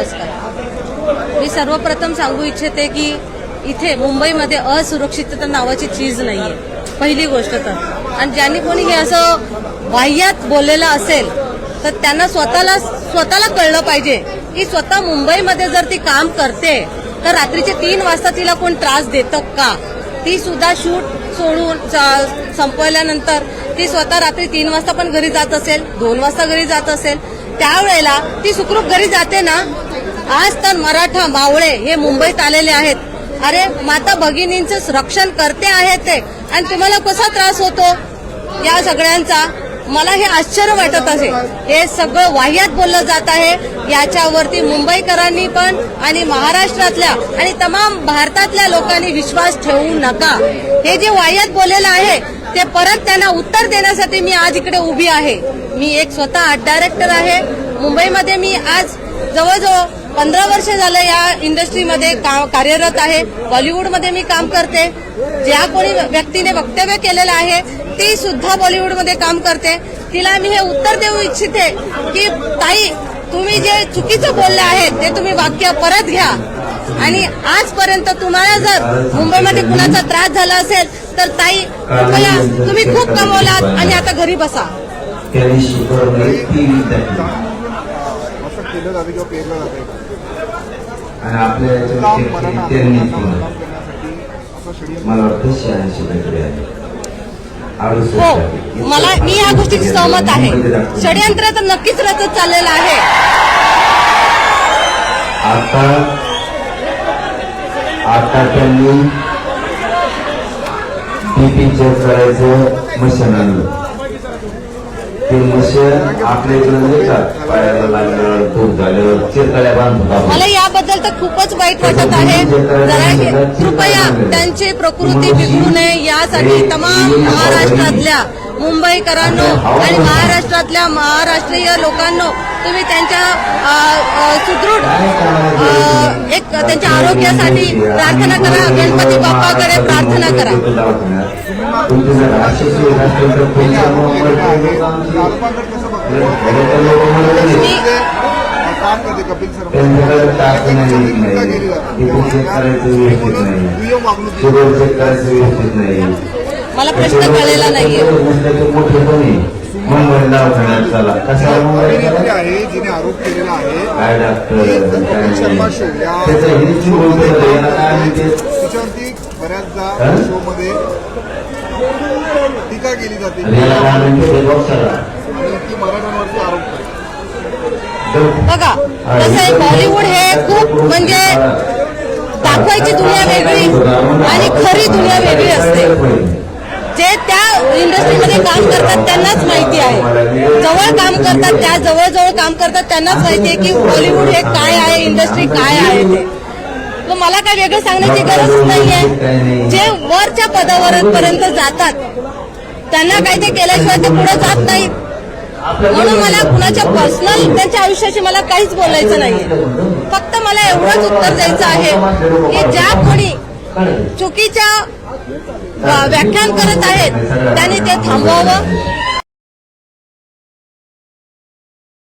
नमस्कार. मी सर्वप्रथम सांगू इच्छिते की इथे मुंबईमध्ये असुरक्षितता नावाची चीज नाहीये. पहिली गोष्ट तर. आणि ज्यांनी कोणी हे असं वाह्यात बोललेलं असेल तर त्यांना स्वतःला स्वतःला कळलं पाहिजे की स्वतः मुंबईमध्ये जर ती काम करते तर रात्रीचे तीन वाजता तिला कोण त्रास देतं का? ती सुद्धा शूट सोडून संपवल्यानंतर ती स्वतः रात्री तीन वाजता पण घरी जात असेल दोन वाजता घरी जात असेल त्यावेळेला ती सुखरूप घरी जाते ना आज तर मराठा मावळे हे मुंबईत आलेले आहेत. अरे माता भगिनींचं रक्षण करते आहेत ते. आणि तुम्हाला कसा त्रास होतो? या सगळ्यांचा मला हे आश्चर्य वाटत असेल हे सगळं वाह्यात बोललं जात आहे. याच्यावरती मुंबईकरांनी पण आणि महाराष्ट्रातल्या आणि तमाम भारतातल्या लोकांनी विश्वास ठेवू नका. हे जे वाह्यात बोललेलं आहे ते परत त्यांना उत्तर देण्यासाठी मी आज इकडे उभी आहे. मी एक स्वतः आर्ट डायरेक्टर आहे. मुंबईमध्ये मी आज जवळजवळ पंधरा वर्ष झालं या इंडस्ट्रीमध्ये का- कार्यरत आहे. बॉलिवूडमध्ये मी काम करते. ज्या कोणी व्यक्तीने वक्तव्य केलेलं आहे ती सुद्धा बॉलिवूडमध्ये काम करते. तिला मी हे उत्तर देऊ इच्छिते की ताई तुम्ही जे चुकीचं बोलले आहेत ते तुम्ही वाक्य परत घ्या. आणि आजपर्यंत तुम्हाला जर मुंबईमध्ये कुणाचा त्रास झाला असेल तर ताई कृपया तुम्ही खूप कमवलात आणि आता घरी बसा त्यांनी शिकवणे ती विद्यार्थी असं केलं जाते किंवा पेरलं काम मराठा आंदोलनाला करण्यासाठी असं षडयंत्र हो आहे. मला मी या गोष्टीची सहमत आहे. षडयंत्र तर नक्कीच रचत चाललेलं आहे. आता आता त्यांनी बीपी चेक करायचं मशीन आणलं. ते मशीन आपल्या इकडे नाही का? पायाला लागलं धूप झालं चिरकड्या. मला याबद्दल तर खूपच वाईट वाटत आहे. जरा हे- कृपया त्यांची प्रकृती बिघडू नये. यासाठी तमाम महाराष्ट्रातल्या मुंबईकरांनो आणि महाराष्ट्रातल्या महाराष्ट्रीय लोकांनो तुम्ही त्यांच्या सुदृढ एक त्यांच्या आरोग्यासाठी प्रार्थना करा गणपती बाप्पाकडे प्रार्थना करा नाही. दिली मला प्रश्न कळलेला नाहीये. आहे जिने आरोप केलेला आहे शर्मा शो या तिच्यावरती बऱ्याचदा शो मध्ये टीका केली जाते आणि ती मराठ्यांवरती आरोप करते बघा कसं आहे बॉलिवूड हे खूप म्हणजे दाखवायची दुनिया वेगळी आणि खरी दुनिया वेगळी असते. जे त्या इंडस्ट्रीमध्ये काम करतात त्यांनाच माहिती आहे. जवळ काम करतात त्या जवळजवळ काम करतात त्यांनाच माहिती आहे की बॉलिवूड हे काय आहे इंडस्ट्री काय आहे ते. तर मला काय वेगळं सांगण्याची गरजच नाहीये. जे वरच्या पदावर पर्यंत जातात त्यांना काही ते केल्याशिवाय ते पुढे जात नाहीत. म्हणून मला कुणाच्या पर्सनल त्यांच्या आयुष्याशी मला काहीच बोलायचं नाहीये. फक्त मला एवढंच उत्तर द्यायचं आहे की ज्या कोणी चुकीच्या व्याख्यान करत आहेत. त्यांनी ते थांबवावं.